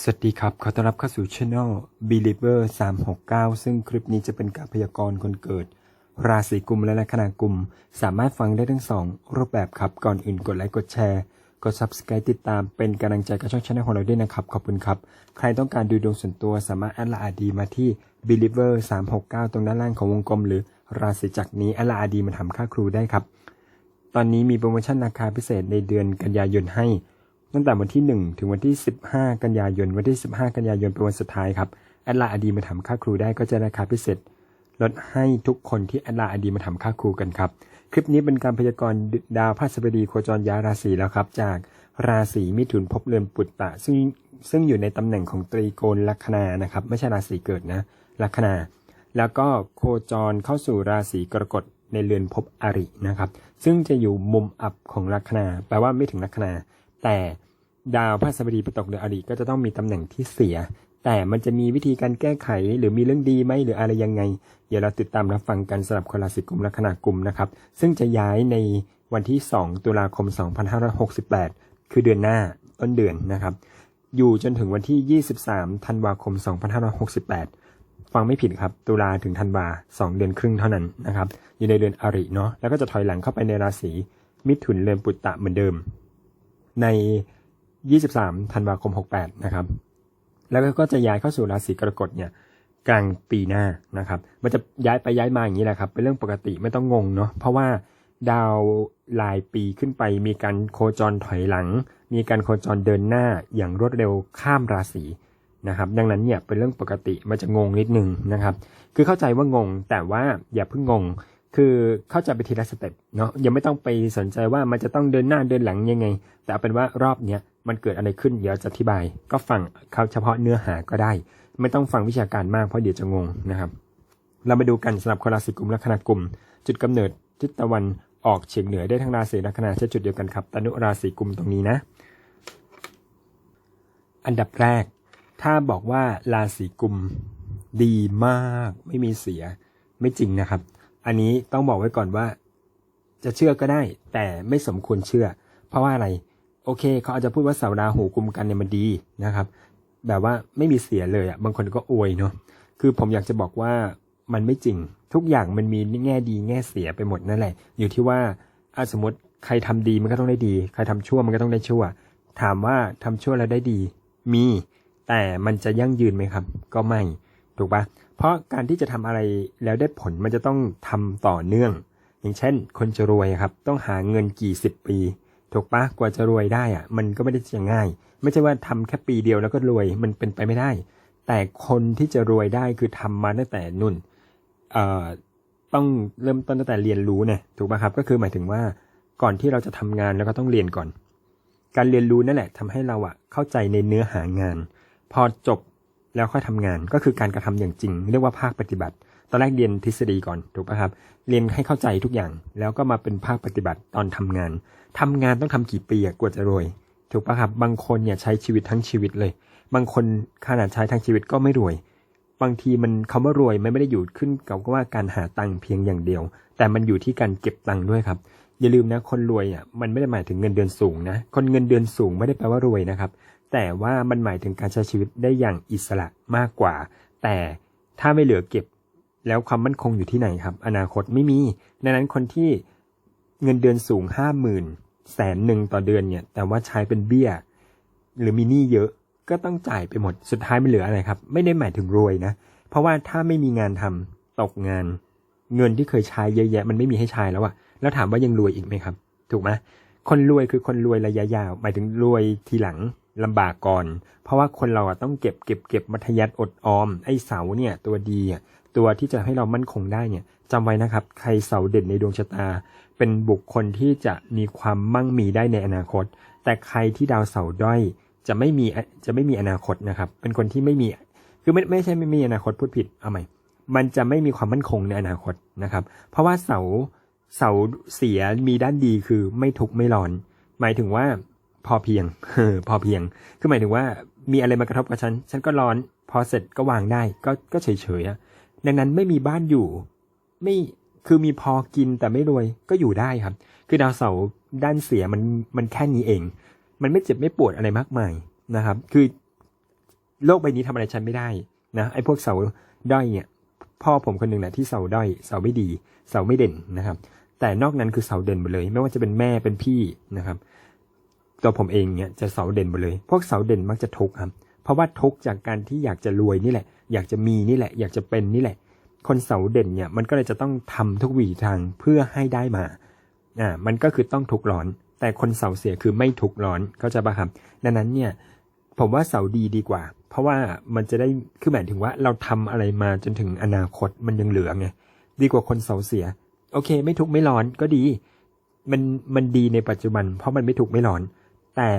สวัสดีครับ ขอต้อนรับเข้าสู่ Channel Believer 369 ซึ่งคลิปนี้จะเป็นการพยากรณ์คนเกิด ราศีกุมและลัคนากุม สามารถฟังได้ทั้งสองรูปแบบครับ ก่อนอื่นกดไลค์กดแชร์ กด Subscribe ติดตามเป็นกำลังใจกับช่อง Channel ของเราด้วยนะครับ ขอบคุณครับ ใครต้องการดูดวงส่วนตัวสามารถแอดไลน์อาดีมาที่ Believer 369 ตรงด้านล่างของวงกลม หรือราศีจักรนี้แอดไลน์อาดีมาทำค่าครูได้ครับ ตอนนี้มีโปรโมชั่นราคาพิเศษในเดือนกันยายนให้ ตั้งแต่วันที่ 1 ถึงวันที่ 15 กันยายน วันที่ 15 กันยายนเป็นวันสุดท้ายครับแอดไลน์อดีมาทำค่าครูได้ก็จะราคาพิเศษลดให้ทุกคนที่แอดไลน์อดีมาทำค่าครูกันครับ คลิปนี้เป็นการพยากรณ์ดาวพฤหัสบดีโคจรย้ายราศีแล้วครับ จากราศีมิถุนภพเรือนปุตตะ ซึ่งซึ่งอยู่ในตำแหน่งของตรีโกณลัคนานะครับ ไม่ใช่ราศีเกิดนะลัคนา แล้วก็โคจรเข้าสู่ราศีกรกฎในเรือนภพอรินะครับ ซึ่งจะอยู่มุมอับของลัคนา แปลว่าไม่ถึงลัคนา แต่ ดาวพฤหัสบดีไปตกเดือนอริก็จะต้องมีตำแหน่งที่เสีย แต่มันจะมีวิธีการแก้ไขหรือมีเรื่องดีไหมหรืออะไรยังไง เดี๋ยวเราติดตามรับฟังกันสำหรับคนราศีกุมลัคนากุมนะครับ ซึ่งจะย้ายในวันที่ 2 ตุลาคม 2568 คือเดือนหน้าต้นเดือนนะครับ อยู่จนถึงวันที่ 23 ธันวาคม 2568 ฟังไม่ผิดครับ ตุลาถึงธันวาสองเดือนครึ่งเท่านั้นนะครับ อยู่ในเดือนอริเนาะ แล้วก็จะถอยหลังเข้าไปในราศีมิถุนเรือนปุตตะเหมือนเดิม ใน 23ธันวาคม 68 นะครับ แล้วก็จะย้ายเข้าสู่ราศีกรกฎเนี่ยกลางปีหน้านะครับ มันจะย้ายไปย้ายมาอย่างนี้แหละครับ เป็นเรื่องปกติไม่ต้องงงเนาะ เพราะว่าดาวรายปีขึ้นไปมีการโคจรถอยหลัง มีการโคจรเดินหน้าอย่างรวดเร็วข้ามราศีนะครับ ดังนั้นเนี่ยเป็นเรื่องปกติมันจะงงนิดนึงนะครับ คือเข้าใจว่างงแต่ว่าอย่าเพิ่งงง คือเข้าใจไปทีละสเต็ปเนาะยังไม่ต้องไปสนใจว่ามันจะต้องเดินหน้าเดินหลังยังไง แต่เอาเป็นว่ารอบเนี้ย มันเกิดอะไรขึ้นเดี๋ยวจะอธิบาย ก็ฟังเขาเฉพาะเนื้อหาก็ได้ ไม่ต้องฟังวิชาการมากเพราะเดี๋ยวจะงงนะครับ เรามาดูกันสำหรับคนราศีกลุ่มและคณะกลุ่ม จุดกำเนิดทิศตะวันออกเฉียงเหนือได้ทั้งราศีและคณะใช้จุดเดียวกันครับตนุราศีกลุ่มตรงนี้นะ อันดับแรก ถ้าบอกว่าราศีกลุ่มดีมากไม่มีเสียไม่จริงนะครับ อันนี้ต้องบอกไว้ก่อนว่า จะเชื่อก็ได้ แต่ไม่สมควรเชื่อ เพราะว่าอะไร โอเคเขาอาจจะพูดว่าเสาราหูกุมกันเนี่ยมันดีนะครับ แบบว่าไม่มีเสียเลยอะบางคนก็อวยเนาะคือผมอยากจะบอกว่ามันไม่จริง ทุกอย่างมันมีแง่ดีแง่เสียไปหมดนั่นแหละ อยู่ที่ว่าอาสมมติใครทำดีมันก็ต้องได้ดี ใครทำชั่วมันก็ต้องได้ชั่ว ถามว่าทำชั่วแล้วได้ดี มี แต่มันจะยั่งยืนไหมครับ ก็ไม่ถูกปะเพราะการที่จะทำอะไรแล้วได้ผลมันจะต้องทำต่อเนื่อง อย่างเช่น คนจะรวยครับ ต้องหาเงินกี่สิบปี ถูกปะกว่าจะรวยได้อะมันก็ไม่ได้จะง่าย ไม่ใช่ว่าทำแค่ปีเดียวแล้วก็รวยมันเป็นไปไม่ได้ แต่คนที่จะรวยได้คือทำมาตั้งแต่นุ่นเอ่อต้องเริ่มต้นตั้งแต่เรียนรู้เนี่ยถูกปะครับก็คือหมายถึงว่าก่อนที่เราจะทำงานแล้วก็ต้องเรียนก่อน การเรียนรู้นั่นแหละทำให้เราอะเข้าใจในเนื้อหางาน พอจบแล้วค่อยทำงานก็คือการกระทำอย่างจริง เรียกว่าภาคปฏิบัติ อนแรกเรียนทฤษฎีก่อนถูกป่ะครับ เรียนให้เข้าใจทุกอย่าง แล้วก็มาเป็นภาคปฏิบัติตอนทำงานทำงานต้องทำกี่ปีอะกว่าจะรวย ถูกป่ะครับ บางคนเนี่ยใช้ชีวิตทั้งชีวิตเลย บางคนขนาดใช้ทั้งชีวิตก็ไม่รวย บางทีมันคำว่ารวยไม่ได้อยู่ขึ้นกับว่าการหาตังค์เพียงอย่างเดียว แต่มันอยู่ที่การเก็บตังค์ด้วยครับ อย่าลืมนะคนรวยอะมันไม่ได้หมายถึงเงินเดือนสูงนะ คนเงินเดือนสูงไม่ได้แปลว่ารวยนะครับ แต่ว่ามันหมายถึงการใช้ชีวิตได้อย่างอิสระมากกว่า แต่ถ้าไม่เหลือเก็บ แล้วความมั่นคงอยู่ที่ไหนครับ อนาคตไม่มีดังนั้นคนที่เงินเดือนสูงห้าหมื่นแสนหนึ่งต่อเดือนเนี่ย แต่ว่าใช้เป็นเบี้ย หรือมีหนี้เยอะก็ต้องจ่ายไปหมดสุดท้ายมันเหลืออะไรครับ ไม่ได้หมายถึงรวยนะ เพราะว่าถ้าไม่มีงานทำตกงาน เงินที่เคยใช้เยอะแยะ มันไม่มีให้ใช้แล้วอะแล้วถามว่ายังรวยอีกไหมครับ ถูกไหมคนรวยคือคนรวยระยะยาว หมายถึงรวยทีหลังลำบากก่อน เพราะว่าคนเราอะต้องเก็บเก็บเก็บมัธยัติอดออม ไอ้เสาเนี่ยตัวดีอะ ตัวที่จะให้เรามั่นคงได้เนี่ยจำไว้นะครับ ใครเสาเด่นในดวงชะตา เป็นบุคคลที่จะมีความมั่งมีได้ในอนาคต แต่ใครที่ดาวเสาด้อยจะไม่มีจะไม่มีอนาคตนะครับ เป็นคนที่ไม่มีคือไม่ไม่ใช่ไม่มีอนาคตพูดผิดเอาใหม่มันจะไม่มีความมั่นคงในอนาคตนะครับ เพราะว่าเสาเสาเสียมีด้านดีคือไม่ทุกข์ไม่ร้อน หมายถึงว่าพอเพียงพอเพียง คือหมายถึงว่ามีอะไรมากระทบกับฉัน ฉันก็ร้อน พอเสร็จก็วางได้ ก็ก็เฉยเฉยอะ ดังนั้นไม่มีบ้านอยู่ ไม่คือมีพอกินแต่ไม่รวยก็อยู่ได้ครับ คือดาวเสาร์ด้านเสียมันมันแค่นี้เอง มันไม่เจ็บไม่ปวดอะไรมากมายนะครับ คือโลกใบนี้ทำอะไรฉันไม่ได้นะไอ้พวกเสาด้อยเนี่ยพ่อผมคนหนึ่งแหละที่เสาด้อยเสาไม่ดีเสาไม่เด่นนะครับ แต่นอกนั้นคือเสาเด่นหมดเลย ไม่ว่าจะเป็นแม่เป็นพี่นะครับ ตัวผมเองเนี่ยจะเสาเด่นหมดเลย พวกเสาเด่นมักจะทุกข์ครับ เพราะว่าทุกจากการที่อยากจะรวยนี่แหละ อยากจะมีนี่แหละ อยากจะเป็นนี่แหละ คนเสาเด่นเนี่ยมันก็เลยจะต้องทำทุกวิถีทางเพื่อให้ได้มาอ่ามันก็คือต้องทุกร้อน แต่คนเสาเสียคือไม่ทุกร้อนเข้าใจปะครับดังนั้นเนี่ยผมว่าเสาดีดีกว่า เพราะว่ามันจะได้คือหมายถึงว่าเราทำอะไรมาจนถึงอนาคตมันยังเหลือไงดีกว่าคนเสาเสีย โอเค ไม่ทุกไม่ร้อนก็ดี มันมันดีในปัจจุบัน เพราะมันไม่ทุกไม่ร้อน แต่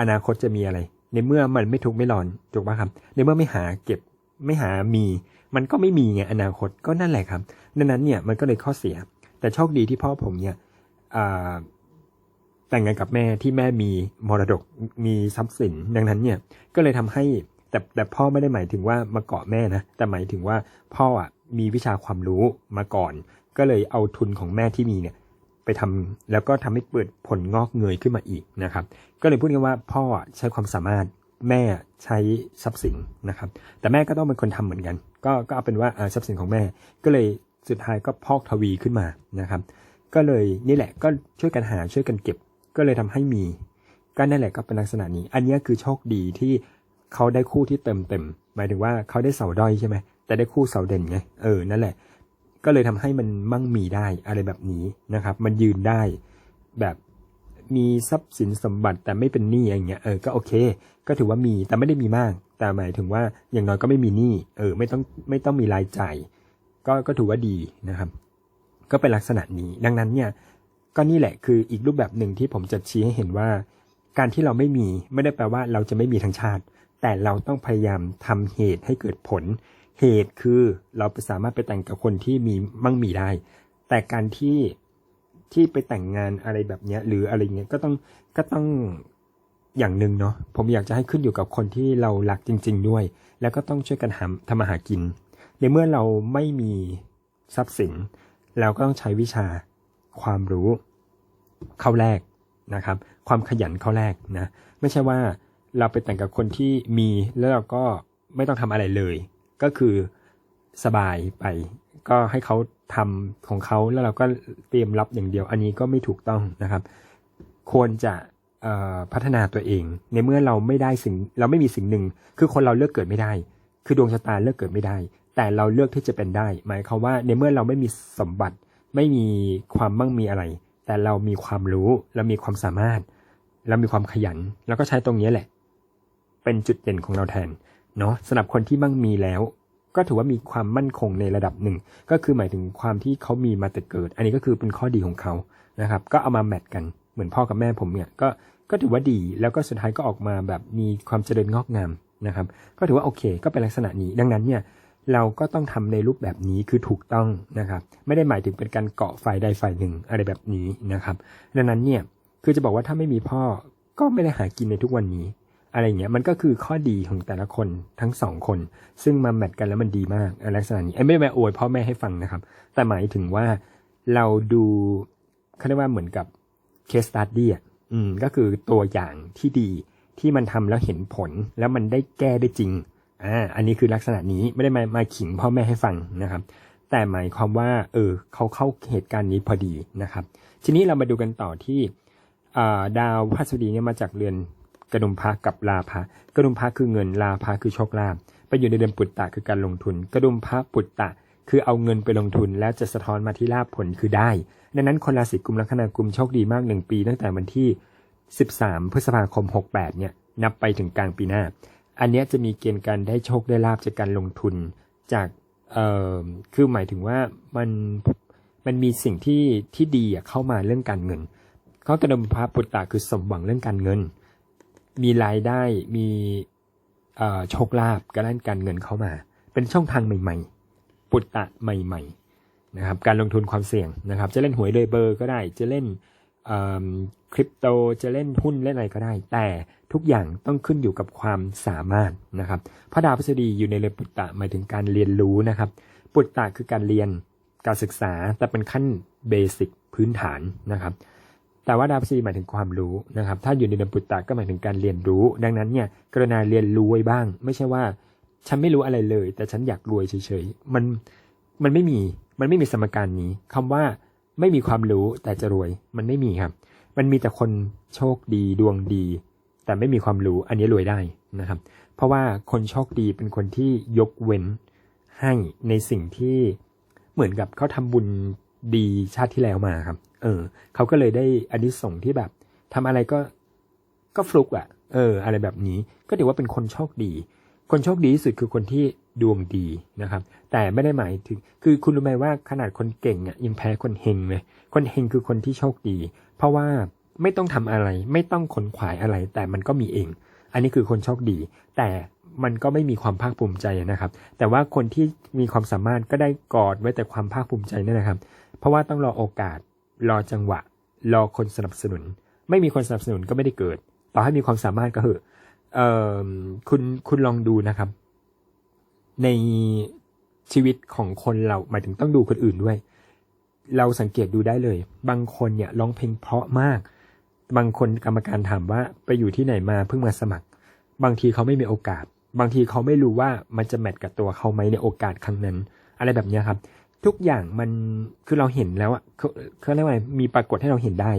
อนาคตจะมีอะไร ในเมื่อมันไม่ทุกไม่ร้อนถูกปะครับ ในเมื่อไม่หาเก็บไม่หามี มันก็ไม่มีไงอนาคตก็นั่นแหละครับดังนั้นเนี่ยมันก็เลยข้อเสีย แต่โชคดีที่พ่อผมเนี่ยแต่งงานกับแม่ที่แม่มีมรดกมีทรัพย์สิน ดังนั้นเนี่ยก็เลยทำให้แต่แต่พ่อไม่ได้หมายถึงว่ามาเกาะแม่นะแต่หมายถึงว่าพ่ออะมีวิชาความรู้มาก่อน ก็เลยเอาทุนของแม่ที่มีเนี่ย ไปทำแล้วก็ทำให้เปิดผลงอกเงยขึ้นมาอีกนะครับ ก็เลยพูดกันว่าพ่อใช้ความสามารถแม่ใช้ทรัพย์สินนะครับ แต่แม่ก็ต้องเป็นคนทำเหมือนกัน ก็ก็เอาเป็นว่าทรัพย์สินของแม่ ก็เลยสุดท้ายก็พอกทวีขึ้นมานะครับ ก็เลยนี่แหละก็ช่วยกันหาช่วยกันเก็บ ก็เลยทำให้มีก็นั่นแหละก็เป็นลักษณะนี้ อันนี้คือโชคดีที่เขาได้คู่ที่เต็มเต็ม หมายถึงว่าเขาได้เสาด้อยใช่ไหมแต่ได้คู่เสาเด่นไงเออนั่นแหละ ก็เลยทำให้มันมั่งมีได้อะไรแบบนี้นะครับ มันยืนได้แบบมีทรัพย์สินสมบัติแต่ไม่เป็นหนี้อย่างเงี้ยเออก็โอเค ก็ถือว่ามีแต่ไม่ได้มีมาก แต่หมายถึงว่าอย่างน้อยก็ไม่มีหนี้เออไม่ต้องไม่ต้องมีรายจ่ายก็ก็ถือว่าดีนะครับ ก็เป็นลักษณะนี้ ดังนั้นเนี่ยก็นี่แหละคืออีกรูปแบบหนึ่งที่ผมจะชี้ให้เห็นว่า การที่เราไม่มีไม่ได้แปลว่าเราจะไม่มีทั้งชาติ แต่เราต้องพยายามทำเหตุให้เกิดผล เหตุคือเราสามารถไปแต่งกับคนที่มีมั่งมีได้ แต่การที่ที่ไปแต่งงานอะไรแบบเนี้ย หรืออะไรเงี้ยก็ต้องก็ต้องอย่างหนึ่งเนาะผมอยากจะให้ขึ้นอยู่กับคนที่เรารักจริง ๆ ด้วย แล้วก็ต้องช่วยกันหาทำมาหากิน ในเมื่อเราไม่มีทรัพย์สิน เราก็ต้องใช้วิชาความรู้เข้าแรกนะครับ ความขยันเข้าแรกนะ ไม่ใช่ว่าเราไปแต่งกับคนที่มีแล้วเราก็ไม่ต้องทำอะไรเลย ก็คือสบายไป ก็ให้เขาทำของเขาแล้วเราก็เตรียมรับอย่างเดียว อันนี้ก็ไม่ถูกต้องนะครับ ควรจะพัฒนาตัวเอง ในเมื่อเราไม่ได้สิ่งเราไม่มีสิ่งหนึ่ง คือคนเราเลือกเกิดไม่ได้ คือดวงชะตาเลือกเกิดไม่ได้ แต่เราเลือกที่จะเป็นได้ หมายความว่าในเมื่อเราไม่มีสมบัติ ไม่มีความมั่งมีอะไร แต่เรามีความรู้เรามีความสามารถ เรามีความขยัน แล้วก็ใช้ตรงนี้แหละ เป็นจุดเด่นของเราแทน เนาะสำหรับคนที่มั่งมีแล้ว ก็ถือว่ามีความมั่นคงในระดับหนึ่ง ก็คือหมายถึงความที่เขามีมาแต่เกิด อันนี้ก็คือเป็นข้อดีของเขานะครับ ก็เอามาแมทกันเหมือนพ่อกับแม่ผมเนี่ยก็ก็ถือว่าดีแล้วก็สุดท้ายก็ออกมาแบบมีความเจริญงอกงามนะครับ ก็ถือว่าโอเค ก็เป็นลักษณะนี้ ดังนั้นเนี่ยเราก็ต้องทำในรูปแบบนี้คือถูกต้องนะครับ ไม่ได้หมายถึงเป็นการเกาะฝ่ายใดฝ่ายหนึ่งอะไรแบบนี้นะครับ ดังนั้นเนี่ยคือจะบอกว่าถ้าไม่มีพ่อก็ไม่ได้หากินในทุกวันนี้ อะไรเงี้ยมันก็คือข้อดีของแต่ละคนทั้งสองคน ซึ่งมาแมทกันแล้วมันดีมากลักษณะนี้ไอ้ไม่ได้มาอวยพ่อแม่ให้ฟังนะครับ แต่หมายถึงว่าเราดูเขาเรียกว่าเหมือนกับเคสตัดดี้อะอืมก็คือตัวอย่างที่ดีที่มันทำแล้วเห็นผลแล้วมันได้แก้ได้จริงอ่าอันนี้คือลักษณะนี้ไม่ได้มามาขิงพ่อแม่ให้ฟังนะครับ แต่หมายความว่า เออเขาเข้าเหตุการณ์นี้พอดีนะครับ ทีนี้เรามาดูกันต่อที่อ่าดาวพฤหัสบดีเนี่ยมาจากเรือน กระดุมพระกับลาภะกระดุมพระคือเงินลาภะคือโชคลาภไปอยู่ในเดือนปุตตะคือการลงทุน กระดุมพระปุตตะ คือเอาเงินไปลงทุนแล้วจะสะท้อนมาที่ลาภผลคือได้ ดังนั้นคนราศีกุมลัคนากุมโชคดีมากหนึ่งปี ตั้งแต่วันที่ 13 พฤษภาคม 68 เนี่ยนับไปถึงกลางปีหน้า อันนี้จะมีเกณฑ์การได้โชคได้ลาบจากการลงทุนจากเอ่อคือหมายถึงว่ามันมันมีสิ่งที่ที่ดีเข้ามาเรื่องการเงินเขากระดมพระปุตตะคือสมหวังเรื่องการเงิน มีรายได้มีโชคลาภการด้านการเงินเข้ามา เป็นช่องทางใหม่ๆ ปุตตะใหม่ ๆ นะครับ การลงทุนความเสี่ยงนะครับ จะเล่นหวยเลยเบอร์ก็ได้ จะเล่นคริปโตจะเล่นหุ้นเล่นอะไรก็ได้ แต่ทุกอย่างต้องขึ้นอยู่กับความสามารถนะครับพระดาวพฤษฎีอยู่ในเรือนปุตตะหมายถึงการเรียนรู้นะครับ ปุตตะคือการเรียนการศึกษาแต่เป็นขั้นเบสิกพื้นฐานนะครับ แต่ว่าดาบดีหมายถึงความรู้นะครับ ถ้าอยู่ในเดือนปุตตะก็หมายถึงการเรียนรู้ ดังนั้นเนี่ยกรุณาเรียนรู้ไว้บ้าง ไม่ใช่ว่า ฉันไม่รู้อะไรเลย แต่ฉันอยากรวยเฉยๆ มันมันไม่มีมันไม่มีสมการนี้คำว่าไม่มีความรู้แต่จะรวยมันไม่มีครับ มันมีแต่คนโชคดีดวงดี แต่ไม่มีความรู้อันนี้รวยได้นะครับ เพราะว่าคนโชคดีเป็นคนที่ยกเว้นให้ในสิ่งที่เหมือนกับเขาทำบุญ ดีชาติที่แล้วมาครับ เออเขาก็เลยได้อันนี้ส่งส์ที่แบบทำอะไรก็ก็ฟลุกอะ่ะ เออ อะไรแบบนี้ก็ถือว่าเป็นคนโชคดี คนโชคดีที่สุดคือคนที่ดวงดีนะครับ แต่ไม่ได้หมายถึง คือคุณรู้ไหมว่าขนาดคนเก่งอะยังแพ้คนเฮงเลยคนเฮงคือคนที่โชคดี เพราะว่าไม่ต้องทำอะไร ไม่ต้องขนขวายอะไร แต่มันก็มีเอง อันนี้คือคนโชคดี แต่ มันก็ไม่มีความภาคภูมิใจนะครับ แต่ว่าคนที่มีความสามารถก็ได้กอดไว้แต่ความภาคภูมิใจนั่นนะครับ เพราะว่าต้องรอโอกาส รอจังหวะ รอคนสนับสนุน ไม่มีคนสนับสนุนก็ไม่ได้เกิด ต่อให้มีความสามารถก็เหอะเออคุณคุณลองดูนะครับ ในชีวิตของคนเราหมายถึงต้องดูคนอื่นด้วย เราสังเกตดูได้เลย บางคนเนี่ยร้องเพลงเพราะมาก บางคนกรรมการถามว่าไปอยู่ที่ไหนมาเพิ่งมาสมัคร บางทีเขาไม่มีโอกาส บางทีเขาไม่รู้ว่ามันจะแมทกับตัวเขาไหมในโอกาสครั้งนั้น อะไรแบบนี้ครับ ทุกอย่างมันคือเราเห็นแล้วอะเขาเขาเรียกว่าไงมีปรากฏให้เราเห็นได้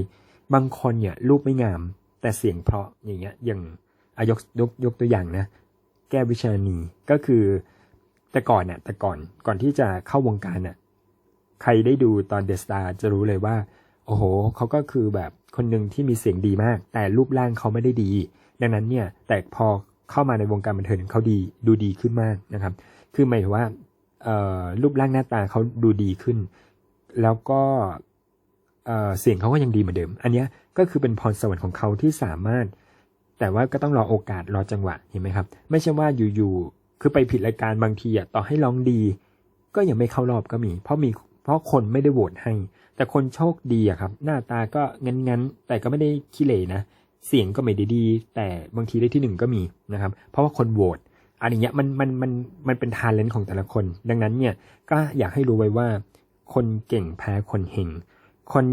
บางคนเนี่ยรูปไม่งาม แต่เสียงเพราะอย่างเงี้ยอย่างอายกยกยกตัวอย่างนะ แก้วิชานีก็คือแต่ก่อนน่ะแต่ก่อนก่อนที่จะเข้าวงการน่ะใครได้ดูตอนเดสตาจะรู้เลยว่า โอ้โหเขาก็คือแบบคนหนึ่งที่มีเสียงดีมาก แต่รูปร่างเขาไม่ได้ดี ดังนั้นเนี่ยแต่พอ เข้ามาในวงการบันเทิงเขาดีดูดีขึ้นมากนะครับ คือหมายถึงว่าเรูปร่างหน้าตาเขาดูดีขึ้น แล้วก็เเสียงเขาก็ยังดีเหมือนเดิม อันนี้ก็คือเป็นพรสวรรค์ของเขาที่สามารถ แต่ว่าก็ต้องรอโอกาสรอจังหวะเห็นไหมครับ ไม่ใช่ว่าอยู่ๆคือไปผิดรายการบางทีอะต่อให้ร้องดี ก็ยังไม่เข้ารอบก็มี เพราะมีเพราะคนไม่ได้โหวตให้ แต่คนโชคดีอะครับ หน้าตาก็งั้นๆ แต่ก็ไม่ได้ขี้เหร่นะ เสียงก็ไม่ได้ดี แต่บางทีได้ที่หนึ่งก็มีนะครับ เพราะว่าคนโหวตอันอย่างเงี้ยมันมันมันมันเป็นทาเลนต์ของแต่ละคน ดังนั้นเนี่ยก็อยากให้รู้ไว้ว่า คนเก่งแพ้คนเฮงคน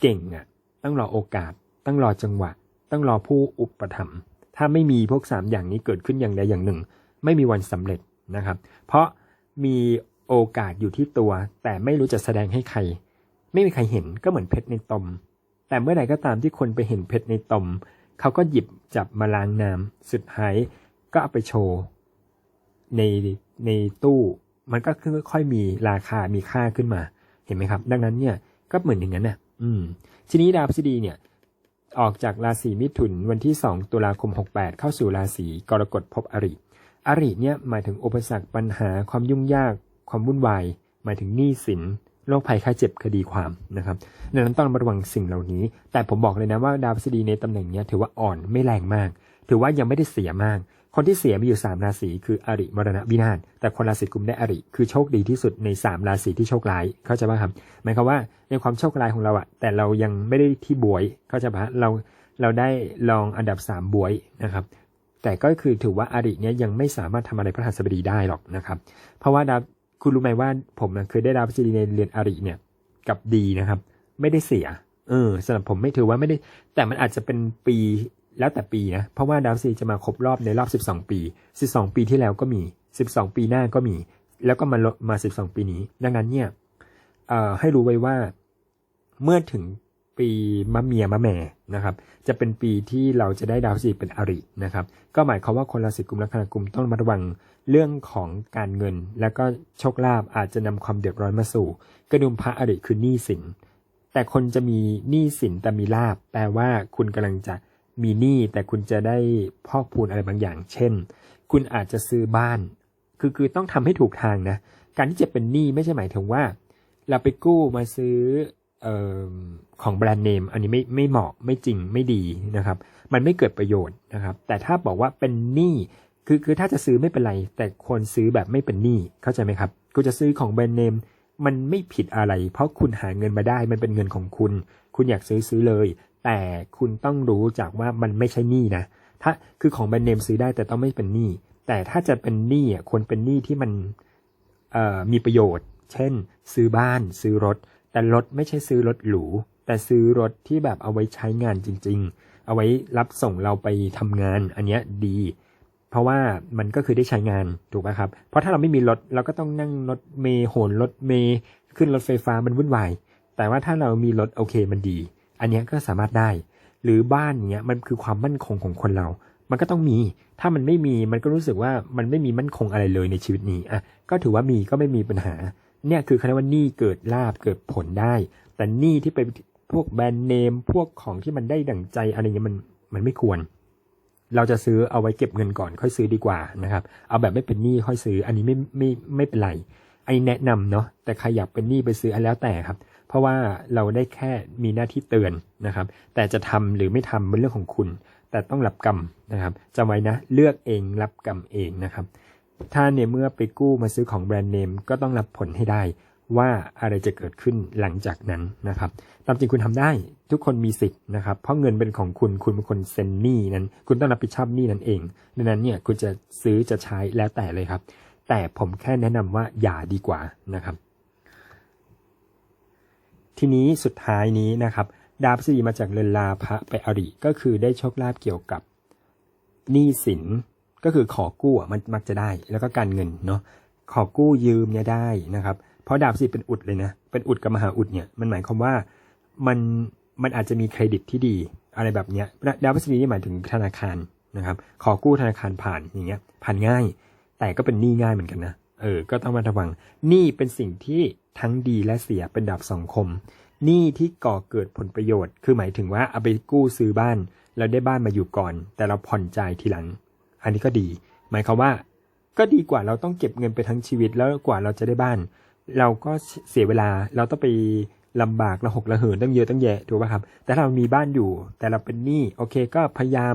เก่งอะต้องรอโอกาส ต้องรอจังหวะ ต้องรอผู้อุปถัมภ์ถ้าไม่มีพวกสามอย่างนี้เกิดขึ้นอย่างใดอย่างหนึ่ง ไม่มีวันสำเร็จนะครับ เพราะมีโอกาสอยู่ที่ตัว แต่ไม่รู้จะแสดงให้ใคร ไม่มีใครเห็นก็เหมือนเพชรในตม แต่เมื่อไหร่ก็ตามที่คนไปเห็นเพชรในตม เขาก็หยิบจับมาล้างน้ำสุดท้ายก็เอาไปโชว์ ในในตู้มันก็ค่อยๆมีราคามีค่าขึ้นมา เห็นไหมครับ ดังนั้นเนี่ยก็เหมือนอย่างนั้นนะอืม ทีนี้ดาวพฤษฎีเนี่ย ออกจากราศีมิถุนวันที่ 2 ตุลาคม 68 เข้าสู่ราศีกรกฎภพอริอริเนี่ยหมายถึงอุปสรรคปัญหาความยุ่งยาก ความวุ่นวาย หมายถึงหนี้สิน โรคภัยไข้เจ็บคดีความนะครับดังนั้นต้องระวังสิ่งเหล่านี้ แต่ผมบอกเลยนะว่าดาวพฤษฎีในตำแหน่งนี้ถือว่าอ่อนไม่แรงมาก ถือว่ายังไม่ได้เสียมาก คนที่เสียมีอยู่ 3 ราศีคืออริมรณะวินาศแต่คนราศีกุมได้อริคือโชคดีที่สุดใน 3 ราศีที่โชคร้ายเข้าใจป่ะครับหมายความว่าในความโชคร้ายของเราอะแต่เรายังไม่ได้ที่บวยเข้าใจป่ะเราเราได้ลองอันดับ 3 บวยนะครับแต่ก็คือถือว่าอริเนี่ยยังไม่สามารถทำอะไรพระหัสบดีได้หรอกนะครับ เพราะว่าดาว คุณรู้ไหมว่าผมเคยได้ดาวพฤษฎีในเรียนอริเนี่ย กับดีนะครับ ไม่ได้เสีย เออสำหรับผมไม่ถือว่าไม่ได้ แต่มันอาจจะเป็นปีแล้วแต่ปีนะเพราะว่าดาวซีจะมาครบรอบในรอบ 12 ปี 12 ปีที่แล้วก็มี 12 ปีหน้าก็มี แล้วก็มามา 12 ปีนี้ ดังนั้นเนี่ยให้รู้ไว้ว่าเมื่อถึง ปีมะเมียมะแม่นะครับ จะเป็นปีที่เราจะได้ดาวพฤษฎีเป็นอรินะครับ ก็หมายความว่าคนราศีกุมและคณะกุมต้องระมัดระวังเรื่องของการเงิน แล้วก็โชคลาภอาจจะนำความเดือดร้อนมาสู่ กระดุมพระอริคือหนี้สิน แต่คนจะมีหนี้สินแต่มีลาบแปลว่าคุณกำลังจะมีหนี้แต่คุณจะได้พอกพูนอะไรบางอย่าง เช่น คุณอาจจะซื้อบ้าน คือคือต้องทำให้ถูกทางนะ การที่จะเป็นหนี้ไม่ใช่หมายถึงว่า เราไปกู้มาซื้อ ออของแบรนด์เนมอันนี้ไม่ไม่เหมาะไม่จริงไม่ดีนะครับ มันไม่เกิดประโยชน์นะครับ แต่ถ้าบอกว่าเป็นหนี้คือคือถ้าจะซื้อไม่เป็นไร แต่ควรซื้อแบบไม่เป็นหนี้เข้าใจไหมครับคุณจะซื้อของแบรนด์เนมมันไม่ผิดอะไร เพราะคุณหาเงินมาได้มันเป็นเงินของคุณ คุณอยากซื้อซื้อเลย แต่คุณต้องรู้จากว่ามันไม่ใช่หนี้นะถ้าคือของแบรนด์เนมซื้อได้แต่ต้องไม่เป็นหนี้แต่ถ้าจะเป็นหนี้อะควรเป็นหนี้ที่มันมีประโยชน์ เช่น ซื้อบ้านซื้อรถ แต่รถไม่ใช่ซื้อรถหรู แต่ซื้อรถที่แบบเอาไว้ใช้งานจริง ๆ เอาไว้รับส่งเราไปทำงาน อันเนี้ยดี เพราะว่ามันก็คือได้ใช้งานถูกไหมครับ เพราะถ้าเราไม่มีรถเราก็ต้องนั่งรถเมล์โหนรถเมล์ขึ้นรถไฟฟ้ามันวุ่นวาย แต่ว่าถ้าเรามีรถโอเคมันดี อันเนี้ยก็สามารถได้ หรือบ้านเนี้ยมันคือความมั่นคงของคนเรา มันก็ต้องมี ถ้ามันไม่มีมันก็รู้สึกว่ามันไม่มีมั่นคงอะไรเลยในชีวิตนี้อะก็ถือว่ามีก็ไม่มีปัญหา เนี่ยคือคำว่าหนี้เกิดลาบเกิดผลได้ แต่หนี้ที่ไปพวกแบรนด์เนมพวกของที่มันได้ดั่งใจอะไรเงี้ยมันมันไม่ควร เราจะซื้อเอาไว้เก็บเงินก่อนค่อยซื้อดีกว่านะครับ เอาแบบไม่เป็นหนี้ค่อยซื้อ อันนี้ไม่ไม่ไม่เป็นไรไอแนะนำเนาะแต่ใครอยากเป็นหนี้ไปซื้ออันแล้วแต่ครับ เพราะว่าเราได้แค่มีหน้าที่เตือนนะครับ แต่จะทำหรือไม่ทำเป็นเรื่องของคุณ แต่ต้องรับกรรมนะครับจำไว้นะ เลือกเองรับกรรมเองนะครับ ถ้าในเมื่อไปกู้มาซื้อของแบรนด์เนมก็ต้องรับผลให้ได้ว่าอะไรจะเกิดขึ้นหลังจากนั้นนะครับตามจริงคุณทำได้ทุกคนมีสิทธิ์นะครับ เพราะเงินเป็นของคุณคุณเป็นคนเซ็นหนี้นั้น คุณต้องรับผิดชอบหนี้นั้นเองดังนั้นเนี่ยคุณจะซื้อจะใช้แล้วแต่เลยครับ แต่ผมแค่แนะนำว่าอย่าดีกว่านะครับ ทีนี้สุดท้ายนี้นะครับ ดาวพฤษฎีมาจากเรือนลาพระไปอริก็คือได้โชคลาภเกี่ยวกับหนี้สิน ก็คือขอกู้มันมักจะได้ แล้วก็การเงินเนาะขอกู้ยืมเนี่ยได้นะครับ เพราะดาวพฤษีเป็นอุดเลยนะเป็นอุดกับมหาอุดเนี่ยมันหมายความว่ามันมันอาจจะมีเครดิตที่ดีอะไรแบบเนี้ยดาวพฤษฎีนี่หมายถึงธนาคารนะครับ ขอกู้ธนาคารผ่านอย่างเงี้ยผ่านง่าย แต่ก็เป็นหนี้ง่ายเหมือนกันนะเออ ก็ต้องมาระวังหนี้เป็นสิ่งที่ทั้งดีและเสียเป็นดาบสองคมหนี้ที่ก่อเกิดผลประโยชน์ คือหมายถึงว่าเอาไปกู้ซื้อบ้าน แล้วได้บ้านมาอยู่ก่อน แต่เราผ่อนจ่ายทีหลัง อันนี้ก็ดี หมายความว่า ก็ดีกว่าเราต้องเก็บเงินไปทั้งชีวิตแล้วกว่าเราจะได้บ้าน เราก็เสียเวลาเราต้องไปลำบากระหกระเหินตั้งเยอะตั้งแยะถูกป่ะครับ แต่ถ้าเรามีบ้านอยู่ แต่เราเป็นหนี้โอเคก็พยายาม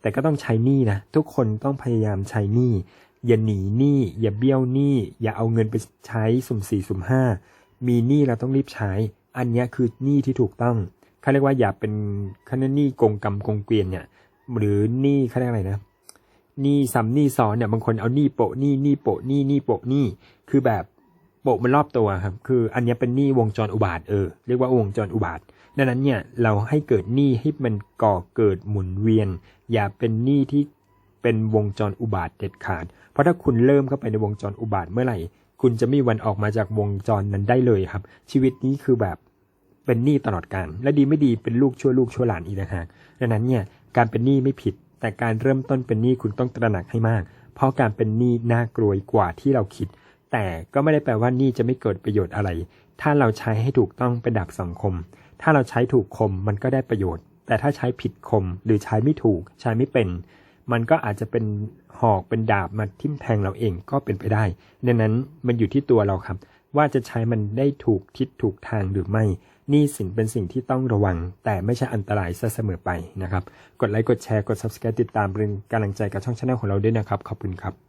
แต่ก็ต้องใช้หนี้นะทุกคนต้องพยายามใช้หนี้อย่าหนีหนี้อย่าเบี้ยวหนี้อย่าเอาเงินไปใช้สุ่มสี่สุ่มห้ามีหนี้เราต้องรีบใช้ อันนี้คือหนี้ที่ถูกต้องเขาเรียกว่าอย่าเป็นคันหนี้กงกรรมกงเกวียนเนี่ยหรือหนี้เขาเรียกอะไรนะ หนี้ซ้ำหนี้ซ้อนเนี่ยบางคนเอาหนี้โปะหนี้หนี้โปะหนี้หนี้โปะหนี้คือแบบโปะมันรอบตัวครับ คืออันนี้เป็นหนี้วงจรอุบาทเออเรียกว่าวงจรอุบาทดังนั้นเนี่ยเราให้เกิดหนี้ให้มันก่อเกิดหมุนเวียน อย่าเป็นหนี้ที่เป็นวงจรอุบาทเด็ดขาด เพราะถ้าคุณเริ่มเข้าไปในวงจรอุบาทเมื่อไหร่ คุณจะไม่มีวันออกมาจากวงจรนั้นได้เลยครับ ชีวิตนี้คือแบบเป็นหนี้ตลอดกาลและดีไม่ดีเป็นลูกชั่วลูกชั่วหลานอีกนะฮะดังนั้นเนี่ยการเป็นหนี้ไม่ผิด แต่การเริ่มต้นเป็นหนี้คุณต้องตระหนักให้มาก เพราะการเป็นหนี้น่ากลัวกว่าที่เราคิด แต่ก็ไม่ได้แปลว่าหนี้จะไม่เกิดประโยชน์อะไร ถ้าเราใช้ให้ถูกต้องเป็นดาบสังคม ถ้าเราใช้ถูกคมมันก็ได้ประโยชน์ แต่ถ้าใช้ผิดคมหรือใช้ไม่ถูก ใช้ไม่เป็น มันก็อาจจะเป็นหอกเป็นดาบมาทิ่มแทงเราเองก็เป็นไปได้ ดังนั้นมันอยู่ที่ตัวเราครับ ว่าจะใช้มันได้ถูกทิศถูกทางหรือไม่ นี่สินเป็นสิ่งที่ต้องระวัง แต่ไม่ใช่อันตรายซะเสมอไปนะครับ กดไลค์กดแชร์กด subscribe ติดตามเป็นกำลังใจกับช่องชาแนลของเราด้วยนะครับ ขอบคุณครับ